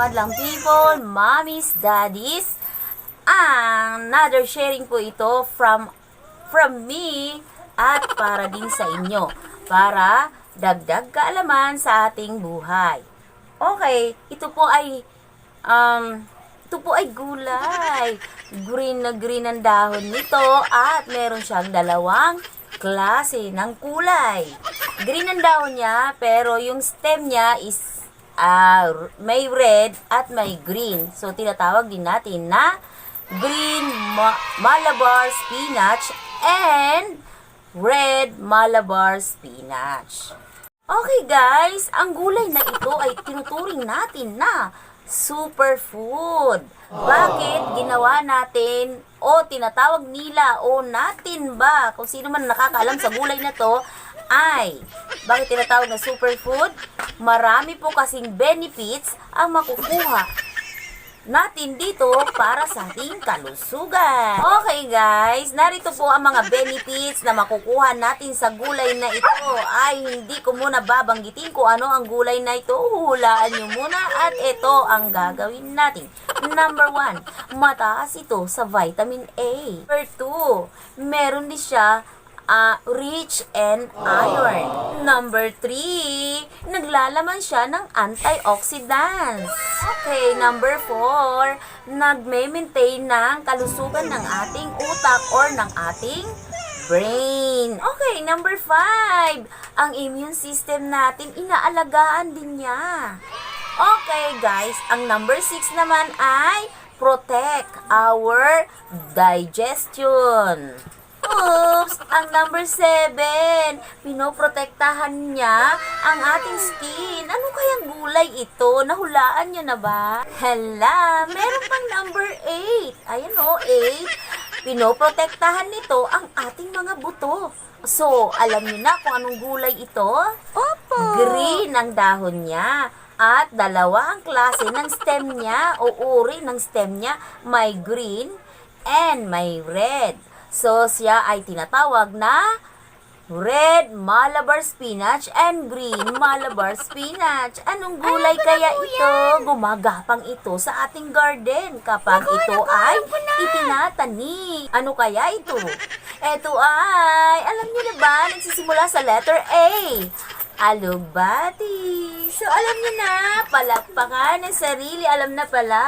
madlang people, mommies, daddies. Another sharing po ito from from me at para din sa inyo. Para dagdag kaalaman sa ating buhay. Okay, ito po ay um, ito po ay gulay. Green na green ang dahon nito at meron siyang dalawang klase ng kulay. Green ang dahon niya pero yung stem niya is r- may red at may green. So tinatawag din natin na green ma- Malabar spinach and red Malabar spinach. Okay guys, ang gulay na ito ay tinuturing natin na superfood. Bakit ginawa natin o tinatawag nila o natin ba, kung sino man nakakaalam sa gulay na to, ay, bakit tinatawag na superfood? Marami po kasing benefits ang makukuha natin dito para sa ating kalusugan. Okay guys, narito po ang mga benefits na makukuha natin sa gulay na ito. Ay, hindi ko muna babanggitin kung ano ang gulay na ito. Hulaan nyo muna at ito ang gagawin natin. Number one, mataas ito sa vitamin A. Number two, meron din siya ah, rich in iron. Number 3, naglalaman siya ng antioxidants. Okay, number 4, nagme-maintain ng kalusugan ng ating utak or ng ating brain. Okay, number 5, ang immune system natin, inaalagaan din niya. Okay, guys, ang number 6 naman ay protect our digestion. Oops! Ang number 7, pinoprotektahan niya ang ating skin. Ano kayang gulay ito? Nahulaan niyo na ba? Hala, meron pang number 8. Ayan o, 8. Pinoprotektahan nito ang ating mga buto. So, alam niyo na kung anong gulay ito? Opo! Green ang dahon niya. At dalawa ang klase ng stem niya o uri ng stem niya. May green and may red. So, siya ay tinatawag na red Malabar spinach and green Malabar spinach. Anong gulay kaya ito? Gumagapang ito sa ating garden kapag ito ay itinatani. Ano kaya ito? Ito ay, alam niyo na ba, nagsisimula sa letter A. Alubati. So, alam niyo na, palakpakan ng sarili, alam na pala.